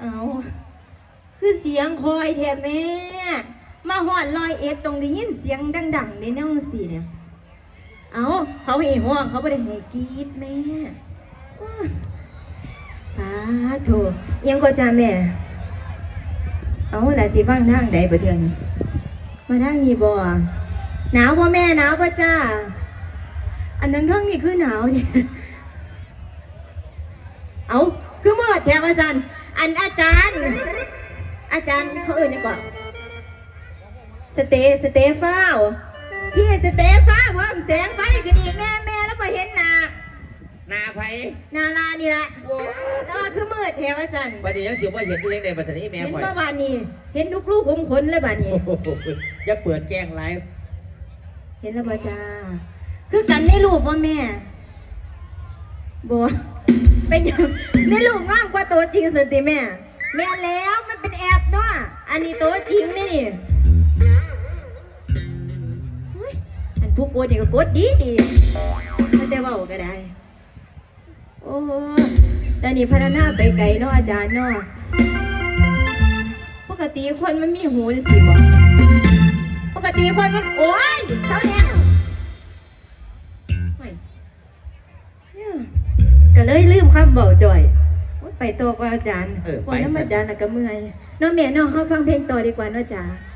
เอาคือเสียงคอยแท้แม่ มาหอดลอยเอ็ดตรงได้ยินเสียงดังๆในแนวสิเนี่ย เอาเขาให้ห้องเขาไม่ได้ให้กรีดแม่ป้าโถยังก็จ้าแม่ เอาล่ะสิฟังทางใดประเทืองนี้มาทางนี้บ่หนาวบ่แม่หนาวบ่จ้า อันนั้นข้างนี้คือหนาวเนี่ยเอาคือเมื่อแถวสัน อันอาจารย์ อาจารย์เขาเอ่ยนี่ก่อนสเตสเตฟ้าวพี่สเตฟ้าเพิ่มแสงไฟกันอีกแม่แม่แล้วมาเห็นหน้านาไผหนาลานี่ละโว้ยแล้วว่าคือมืดแถวสันบัดนี้ยังสิว่าเห็นอยู่ยังไงบัดนี้แม่เห็นข่อยเมื่อวานนี้ เห็นลูกลูกๆผมขนเลยบ้านนี้โอ้โหอย่าเปิดแกล้งไลฟ์เห็นแล้วบ่จ้า คือกันในรูปว่าแม่บัว เป็นหยังในรูปงามกว่าตัวจริงสุดติแม่ แม่นแล้วมันเป็นแอบเนาะอันนี้ตัวจริงนี่นี่เฮ้ยอันผู้กดนี่ก็กดดีดีมันจะเว้าก็ได้ โอ้แล้วนี่พัฒนาไปไกลเนาะอาจารย์เนาะปกติคนมันมีหูสิบ่ปกติคนมันโอ้ยเศร้าแล้วเฮ้ยเนี่ย ก็เลยลืมคำบอกจ่อยโอ๊ยไปโตกว่าอาจารย์เออวันนั้นไปซะ อาจารย์น่ะก็เมื่อยเน้องเมียเน้องเขาฟังเพลงต่อดีกว่าเนาะจ๋าเ